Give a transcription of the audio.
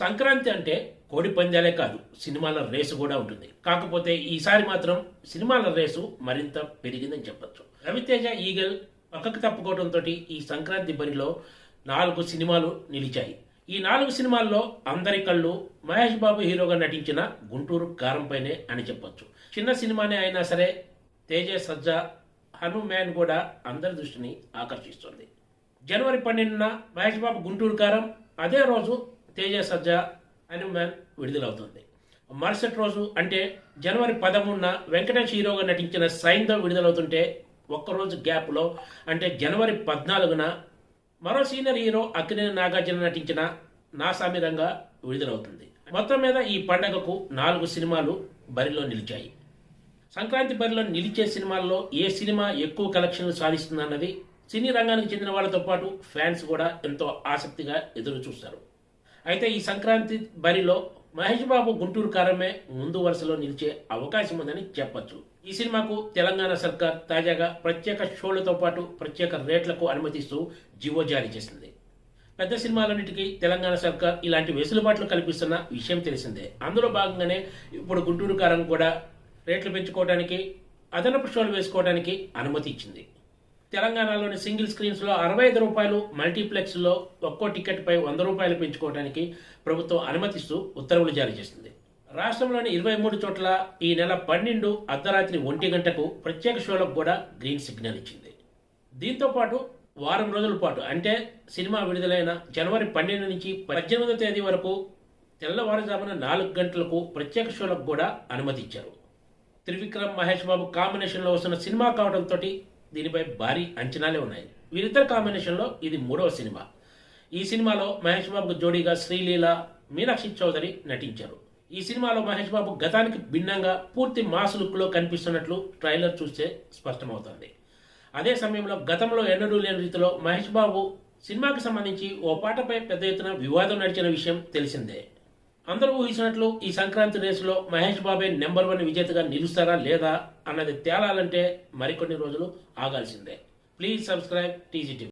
సంక్రాంతి అంటే కోడి పందాలే కాదు సినిమాల రేసు కూడా ఉంటుంది. కాకపోతే ఈసారి మాత్రం సినిమాల రేసు మరింత పెరిగిందని చెప్పచ్చు. రవితేజ ఈగల్ పక్కకు తప్పుకోవడంతో ఈ సంక్రాంతి బరిలో నాలుగు సినిమాలు నిలిచాయి. ఈ నాలుగు సినిమాల్లో అందరి కళ్ళు మహేష్ బాబు హీరోగా నటించిన గుంటూరు కారంపైనే అని చెప్పొచ్చు. చిన్న సినిమానే అయినా సరే తేజ సజ్జా హనుమాన్ కూడా అందరి దృష్టిని ఆకర్షిస్తుంది. జనవరి పన్నెండున మహేష్ బాబు గుంటూరు కారం అదే రోజు తేజ సజ్జ హనుమాన్ విడుదలవుతుంది. మరుసటి రోజు అంటే జనవరి పదమూడున వెంకటేష్ హీరోగా నటించిన సైన్తో విడుదలవుతుంటే ఒక్కరోజు గ్యాప్లో అంటే జనవరి పద్నాలుగున మరో సీనియర్ హీరో అక్కినేని నాగార్జున నటించిన నాసామిరంగా విడుదలవుతుంది. మొత్తం మీద ఈ పండగకు నాలుగు సినిమాలు బరిలో నిలిచాయి. సంక్రాంతి బరిలో నిలిచే సినిమాల్లో ఏ సినిమా ఎక్కువ కలెక్షన్లు సాధిస్తుందన్నది సినీ రంగానికి చెందిన వాళ్ళతో పాటు ఫ్యాన్స్ కూడా ఎంతో ఆసక్తిగా ఎదురు చూస్తారు అయితే ఈ సంక్రాంతి బరిలో మహేష్ బాబు గుంటూరు కారమే ముందు వరుసలో నిలిచే అవకాశం ఉందని చెప్పొచ్చు. ఈ సినిమాకు తెలంగాణ సర్కార్ తాజాగా ప్రత్యేక షోలతో పాటు ప్రత్యేక రేట్లకు అనుమతిస్తూ జీవో జారీ చేసింది. పెద్ద సినిమాలన్నిటికీ తెలంగాణ సర్కార్ ఇలాంటి వెసులుబాట్లు కల్పిస్తున్న విషయం తెలిసిందే. అందులో భాగంగానే ఇప్పుడు గుంటూరు కారం కూడా రేట్లు పెంచుకోవడానికి అదనపు షోలు వేసుకోవడానికి అనుమతి ఇచ్చింది. తెలంగాణలోని సింగిల్ స్క్రీన్స్లో అరవై ఐదు రూపాయలు మల్టీప్లెక్స్లో ఒక్కో టికెట్పై వంద రూపాయలు పెంచుకోవడానికి ప్రభుత్వం అనుమతిస్తూ ఉత్తర్వులు జారీ చేసింది. రాష్ట్రంలోని ఇరవై మూడు చోట్ల ఈ నెల పన్నెండు అర్ధరాత్రి ఒంటి గంటకు ప్రత్యేక షోలకు కూడా గ్రీన్ సిగ్నల్ ఇచ్చింది. దీంతో పాటు వారం రోజుల పాటు అంటే సినిమా విడుదలైన జనవరి పన్నెండు నుంచి పద్దెనిమిదో తేదీ వరకు తెల్లవారుజామున నాలుగు గంటలకు ప్రత్యేక షోలకు కూడా అనుమతి ఇచ్చారు. త్రివిక్రమ్ మహేష్ బాబు కాంబినేషన్లో వస్తున్న సినిమా కావడంతో దీనిపై భారీ అంచనాలే ఉన్నాయి. వీరిద్దరు కాంబినేషన్లో ఇది మూడవ సినిమా. ఈ సినిమాలో మహేష్ బాబుకు జోడీగా శ్రీలీల మీనాక్షి చౌదరి నటించారు. ఈ సినిమాలో మహేష్ బాబు గతానికి భిన్నంగా పూర్తి మాస్ లుక్లో కనిపిస్తున్నట్లు ట్రైలర్ చూస్తే స్పష్టమవుతుంది. అదే సమయంలో గతంలో ఎన్నడూ లేని రీతిలో మహేష్ బాబు సినిమాకి సంబంధించి ఓ పాటపై పెద్ద ఎత్తున వివాదం నడిచిన విషయం తెలిసిందే. అందరూ ఊహించినట్లు ఈ సంక్రాంతి రేసులో మహేష్ బాబే నెంబర్ వన్ విజేతగా నిలుస్తారా లేదా అన్నది తేలాలంటే మరికొన్ని రోజులు ఆగాల్సిందే. Please subscribe TGT